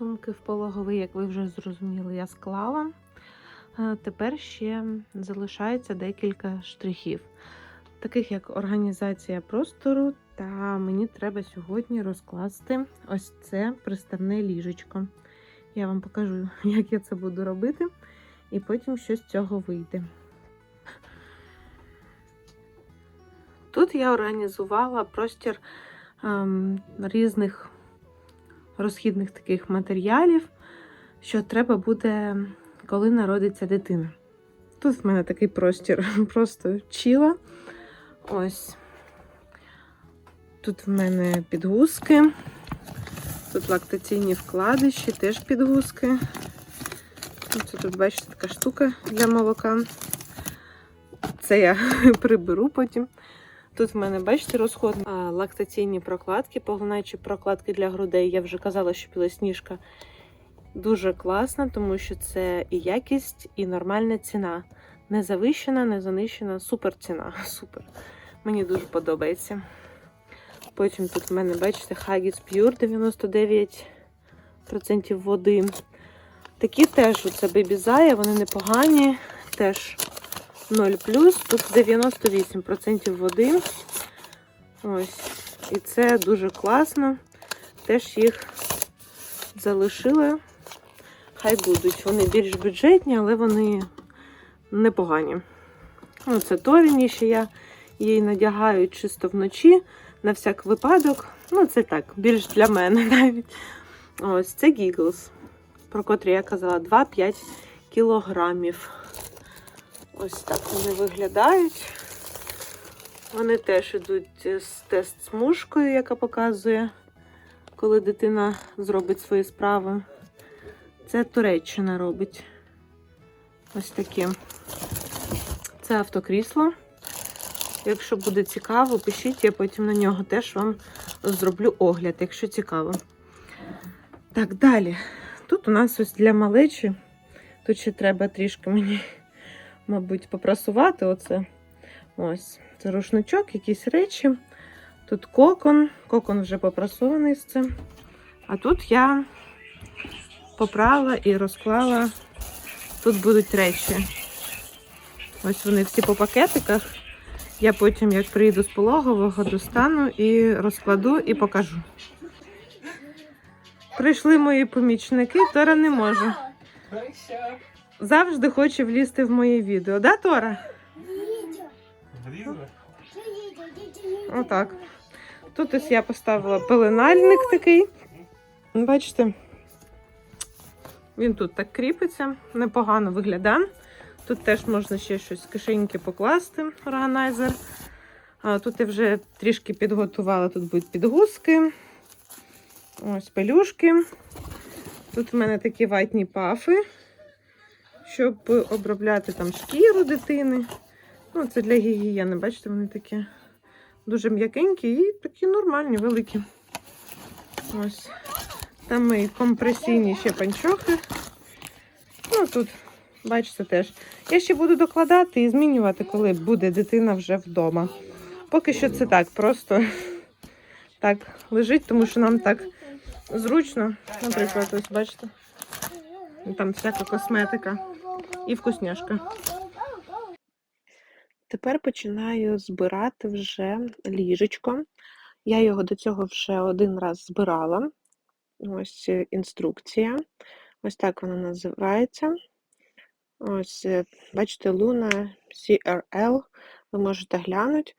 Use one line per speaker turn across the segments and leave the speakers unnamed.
сумки в пологовий, як ви вже зрозуміли, я склала. Е, Тепер ще залишається декілька штрихів, таких як організація простору, та мені треба сьогодні розкласти ось це приставне ліжечко. Я вам покажу, як я це буду робити, і потім що з цього вийде. Тут я організувала простір ем, різних розхідних таких матеріалів, що треба буде, коли народиться дитина. Тут в мене такий простір просто чіла. Ось. Тут в мене підгузки. Тут лактаційні вкладиші, теж підгузки. Це тут, бачите, така штука для молока. Це я приберу потім. Тут в мене, бачите, розход лактаційні прокладки, поглинаючі прокладки для грудей. Я вже казала, що білосніжка дуже класна, тому що це і якість, і нормальна ціна. Не завищена, не занищена, супер ціна. Супер. Мені дуже подобається. Потім тут в мене, бачите, Haggis Pure 99% води. Такі теж це бебізая, вони непогані. Теж 0 Тут 98% води. Ось. І це дуже класно. Теж їх залишила. Хай будуть. Вони більш бюджетні, але вони непогані. Ну, це Торіні, ще я її надягаю чисто вночі, на всяк випадок. Ну, це так, більш для мене навіть. Ось це Giggles, про котрі я казала 2-5 кілограмів. Ось так вони виглядають. Вони теж йдуть з тест-смужкою, яка показує, коли дитина зробить свої справи. Це Туреччина робить. Ось такі. Це автокрісло. Якщо буде цікаво, пишіть, я потім на нього теж вам зроблю огляд, якщо цікаво. Так, далі. Тут у нас ось для малечі. Тут ще треба трішки мені мабуть, попрасувати оце. Ось, це рушничок, якісь речі. Тут кокон. Кокон вже попрасований з цим. А тут я попрала і розклала. Тут будуть речі. Ось вони всі по пакетиках. Я потім, як приїду з пологового, достану і розкладу і покажу. Прийшли мої помічники, Тора не може завжди хоче влізти в моє відео. Да, Тора? Отак. Тут ось я поставила пеленальник такий. Бачите? Він тут так кріпиться, непогано виглядає. Тут теж можна ще щось з кишеньки покласти, органайзер. Тут я вже трішки підготувала, тут будуть підгузки. Ось пелюшки. Тут в мене такі ватні пафи щоб обробляти там шкіру дитини. Ну, це для гігієни, бачите, вони такі дуже м'якенькі і такі нормальні, великі. Ось. Там мої компресійні ще панчохи. Ну, тут, бачите, теж. Я ще буду докладати і змінювати, коли буде дитина вже вдома. Поки що це так, просто так лежить, тому що нам так зручно. Наприклад, ось бачите. Там всяка косметика і вкусняшка. Тепер починаю збирати вже ліжечко. Я його до цього вже один раз збирала. Ось е, інструкція. Ось так вона називається. Ось, е, бачите, Luna CRL. Ви можете глянути,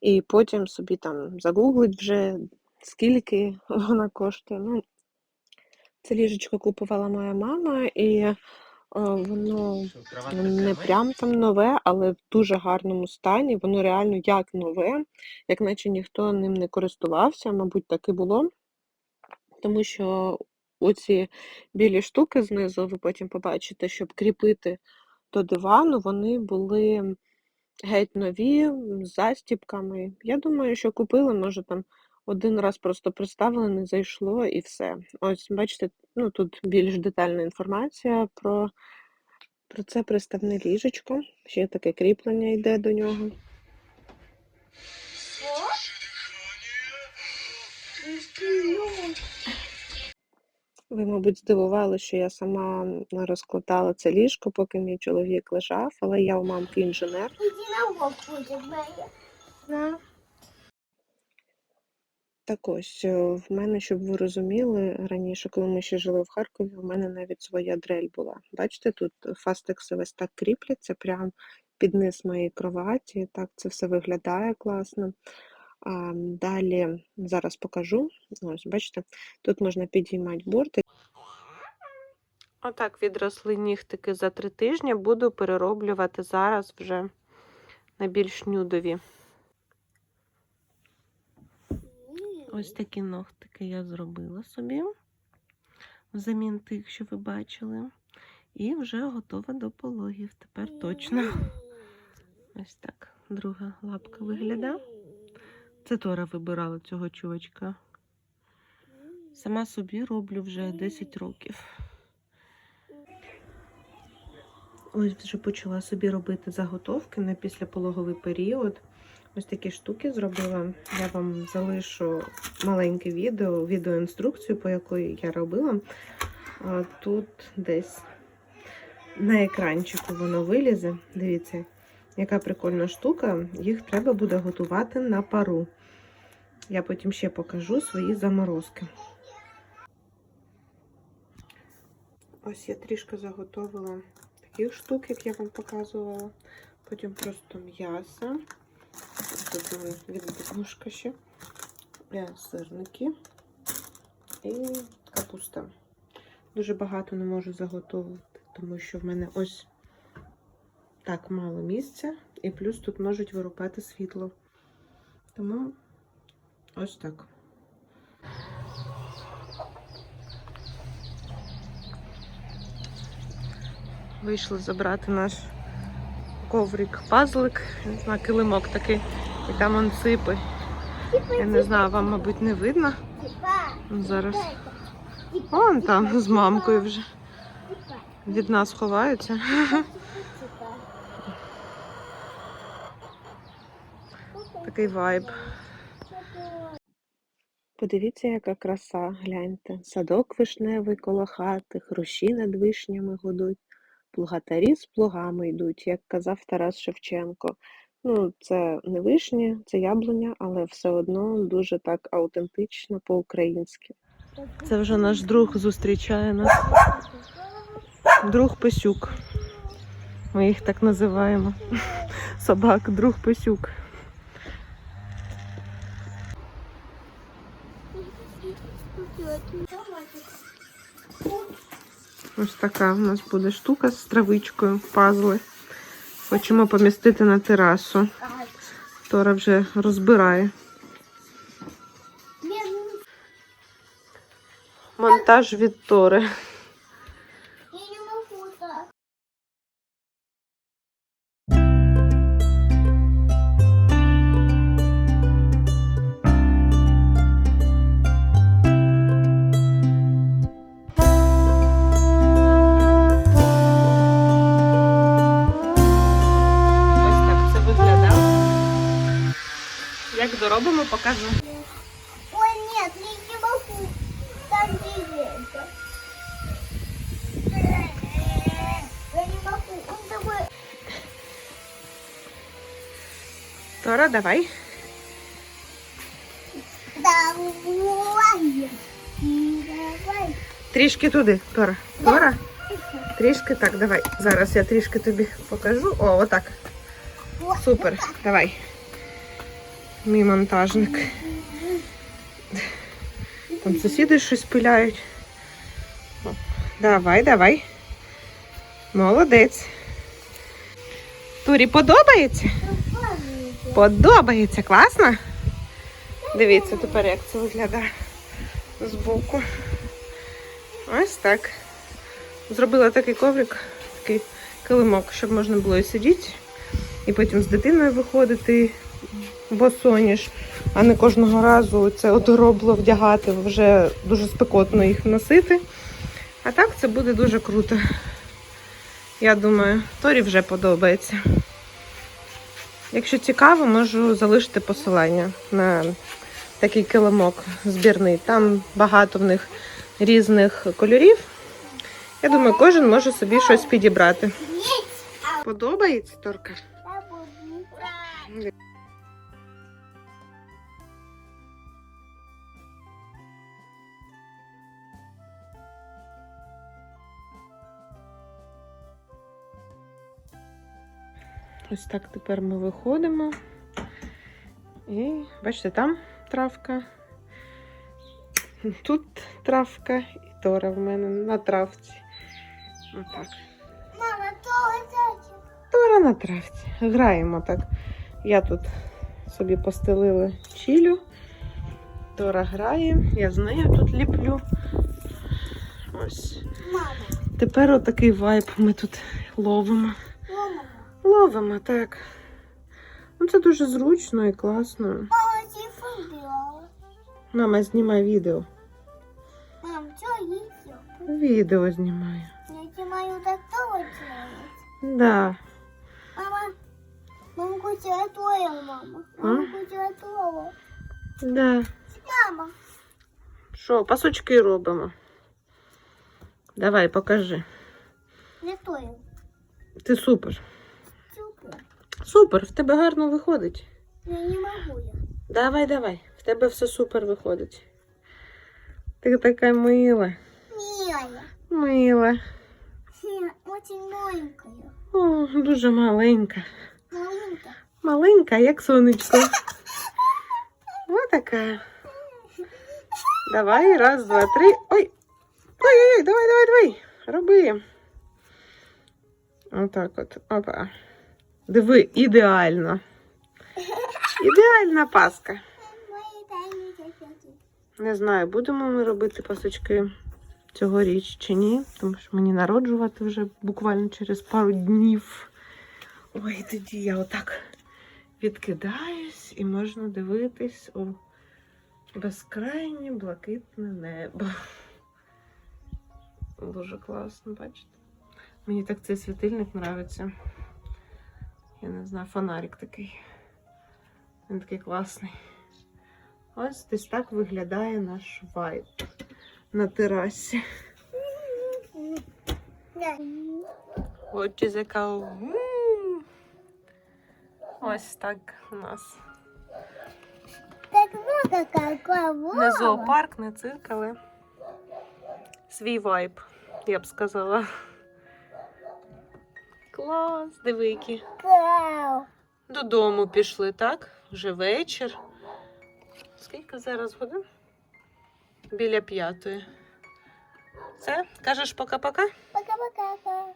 і потім собі там загуглить вже, скільки вона коштує. Ну, Це ліжечко купувала моя мама, і Воно не прям там нове, але в дуже гарному стані. Воно реально як нове, як наче ніхто ним не користувався, мабуть, так і було. Тому що оці білі штуки знизу, ви потім побачите, щоб кріпити до дивану, вони були геть нові, з застіпками. Я думаю, що купили, може, там один раз просто приставили, не зайшло і все. Ось, бачите, ну тут більш детальна інформація про про це приставне ліжечко. Ще таке кріплення йде до нього. Ви, мабуть, здивували, що я сама розкладала це ліжко, поки мій чоловік лежав, але я у мамки інженер. Так ось, е, в мене, щоб ви розуміли, раніше, коли ми ще жили в Харкові, у мене навіть своя дрель була. Бачите, тут фастекси ось так кріпляться прямо під низ моєї кроваті. Так це все виглядає класно. А, далі зараз покажу. Ось, бачите, тут можна підіймати борти. Отак відросли нігтики за три тижні. Буду перероблювати зараз вже на більш нюдові. Ось такі ногтики я зробила собі, взамін тих, що ви бачили. І вже готова до пологів. Тепер точно. Ось так друга лапка виглядає. Це Тора вибирала цього чувачка. Сама собі роблю вже 10 років. Ось вже почала собі робити заготовки на післяпологовий період. Ось такі штуки зробила. Я вам залишу маленьке відео, відеоінструкцію, по якої я робила. Тут десь на екранчику воно вилізе. Дивіться, яка прикольна штука. Їх треба буде готувати на пару. Я потім ще покажу свої заморозки. Ось я трішки заготовила таких штук, як я вам показувала. Потім просто м'ясо. Мене відбушка ще, сирники і капуста. Дуже багато не можу заготовити, тому що в мене ось так мало місця, і плюс тут можуть вирубати світло. Тому ось так. Вийшли забрати наш коврик-пазлик, не знаю, килимок такий, і там он ципи. Я не знаю, вам, мабуть, не видно. Ну, Зараз.
типа,
Он там з мамкою вже від нас ховаються. Такий вайб. Подивіться, яка краса, гляньте. Садок вишневий коло хати, хрущі над вишнями гудуть, плугатарі з плугами йдуть, як казав Тарас Шевченко. Ну, це не вишні, це яблуня, але все одно дуже так аутентично по-українськи. Це вже наш друг зустрічає нас. Друг Писюк. Ми їх так називаємо. Собак, друг Писюк. Ось така у нас буде штука з травичкою, пазли. Хочемо помістити на терасу. Тора вже розбирає. Монтаж від Тори. Як доробимо, покажу.
Ой, нет, я не могу. Там деревья. Я не могу. Он такой...
Тора, давай.
Давай. Давай.
Трішки туди, Тора. Тора. Трішки так, давай. Зараз я трішки тобі покажу. О, отак. Супер. Давай. Мій монтажник. Там сусіди щось пиляють. Давай, давай. Молодець. Турі подобається? Подобається, класно? Дивіться тепер, як це виглядає збоку. Ось так. Зробила такий коврик, такий килимок, щоб можна було і сидіти, і потім з дитиною виходити босоніж, а не кожного разу це одоробло вдягати, вже дуже спекотно їх носити. А так це буде дуже круто. Я думаю, Торі вже подобається. Якщо цікаво, можу залишити посилання на такий килимок збірний. Там багато в них різних кольорів. Я думаю, кожен може собі щось підібрати. Подобається торка? Ось так тепер ми виходимо. І бачите, там травка. Тут травка і Тора в мене на травці. Отак.
Мама, то зайчик.
Тора на травці. Граємо так. Я тут собі постелила чілю. Тора грає, я з нею тут ліплю. Ось.
Мама,
Тепер отакий вайб ми тут ловимо.
мама.
Ловимо, так. Ну, це дуже зручно і класно.
Мама, телефон брала.
Мама, знімай відео.
Мам, что есть?
Відео знімаю.
Я снимаю такого делать.
Да.
Мама, мама купила твоего, мама. Мама купила твоего.
Да.
Мама,
Що, пасочки робимо. Давай, покажи.
не твоего.
Ти супер.
Супер.
В тебе гарно виходить.
Я не могу я.
Давай, давай. В тебе все супер виходить. Ти така мила.
Милая.
Мила.
Хе, Очень маленькая.
О, дуже маленька.
Маленькая.
Маленька, як сонечко. Ось така. Давай, раз, два, три. Ой. Ой-ой-ой, давай, давай, давай. Роби. Отак от. Опа. Диви, ідеально. Ідеальна паска. Не знаю, будемо ми робити пасочки цьогоріч чи ні, тому що мені народжувати вже буквально через пару днів. Ой, тоді я отак відкидаюсь і можна дивитись у безкрайнє блакитне небо. Дуже класно, бачите? Мені так цей світильник подобається. Я не знаю, фонарик такий. Він такий класний. Ось десь так виглядає наш вайб на терасі.
Да.
Очі. Ось так у нас. Не зоопарк, не цирк, але свій вайб, я б сказала. Клас, диви які. Додому пішли, так? Вже вечір. Скільки зараз годин? Біля п'ятої. Все, кажеш пока-пока?
Пока-пока.